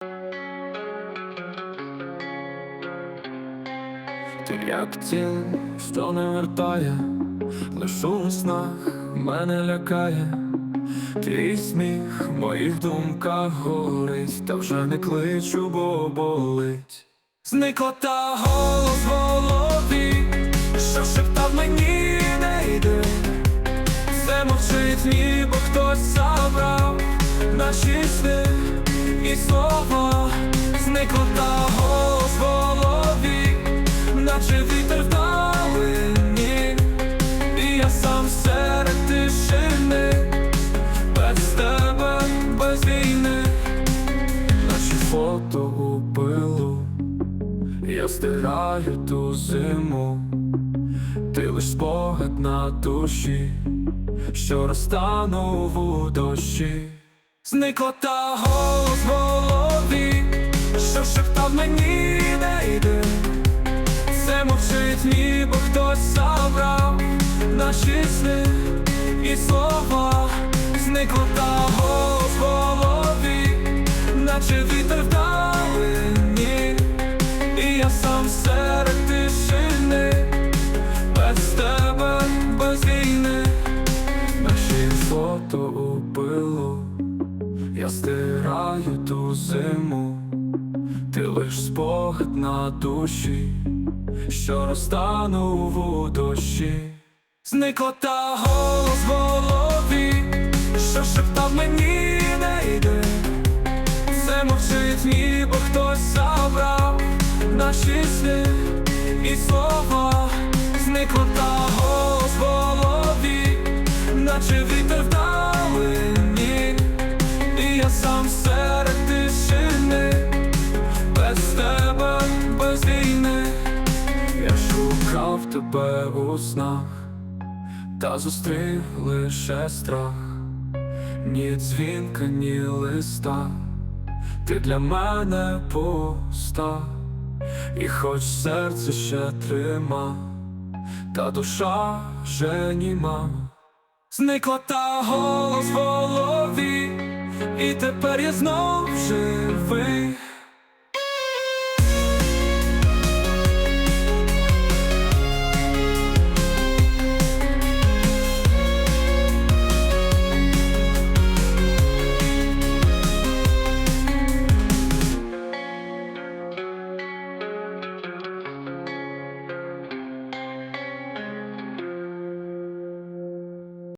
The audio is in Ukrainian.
Ти як тінь, що не вертає, лиш у снах мене лякає, твій сміх в моїх думках горить, та вже не кличу, бо болить. Зникла та голос в голові, що шептав мені не йди. Все мовчить, ніби хтось забрав слова, зникла та голос в голові, наче вітер вдалині, і я сам серед тишини, без тебе, без війни, наші фото у пилу, я стираю ту зиму, ти лиш спогад на душі що розтанув у дощі. Зникла та голос в голові, що шептав мені не йди. Все мовчить, ніби хтось забрав наші сни і слова. Зникла та голос в голові, наче вітер вдалині, і я сам серед тишини, я стираю ту зиму, ти лиш спогад на душі, що розтанув у дощі. Зникла та голос в голові, що шептав мені не йди. Все мовчить, ніби хтось забрав наші сни і слова, зникла та голос в голові, наче вітер і я сам серед тишини, без тебе, без війни, я шукав тебе у снах, та зустрів лише страх, ні дзвінка, ні листа. Ти для мене пуста, і хоч серце ще трима, та душа вже німа. Зникла та голос в голові, і тепер я знов живий.